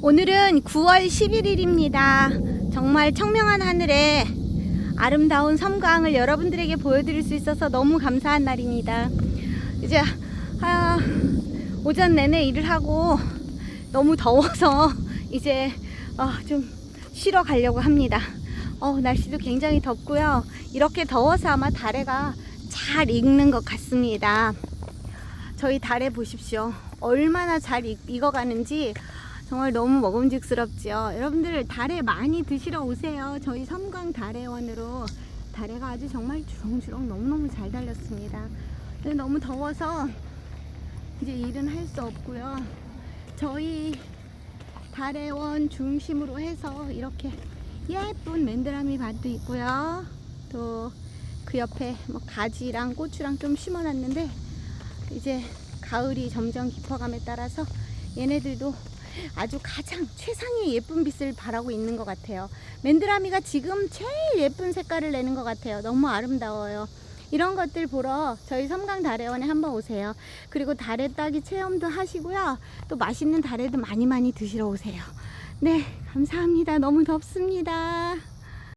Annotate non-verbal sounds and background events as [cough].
오늘은 9월 11일입니다. 정말 청명한 하늘에 아름다운 섬광을 여러분들에게 보여드릴 수 있어서 너무 감사한 날입니다. 이제 아, 오전 내내 일을 하고 너무 더워서 [laughs] 이제 어, 좀 쉬러 가려고 합니다. 어, 날씨도 굉장히 덥고요. 이렇게 더워서 아마 다래가 잘 익는 것 같습니다. 저희 다래 보십시오. 얼마나 잘 익, 익어가는지 정말 너무 먹음직스럽지요. 여러분들 다래 많이 드시러 오세요. 저희 섬광 다래원으로 다래가 아주 정말 주렁주렁 너무너무 잘 달렸습니다. 너무 더워서 이제 일은 할 수 없고요. 저희 다래원 중심으로 해서 이렇게 예쁜 맨드라미 밭도 있고요. 또 그 옆에 뭐 가지랑 고추랑 좀 심어놨는데 이제 가을이 점점 깊어감에 따라서 얘네들도 아주 가장 최상의 예쁜 빛을 발하고 있는 것 같아요. 맨드라미가 지금 제일 예쁜 색깔을 내는 것 같아요. 너무 아름다워요. 이런 것들 보러 저희 섬강 다래원에 한번 오세요. 그리고 다래 따기 체험도 하시고요. 또 맛있는 다래도 많이 많이 드시러 오세요. 네, 감사합니다. 너무 덥습니다.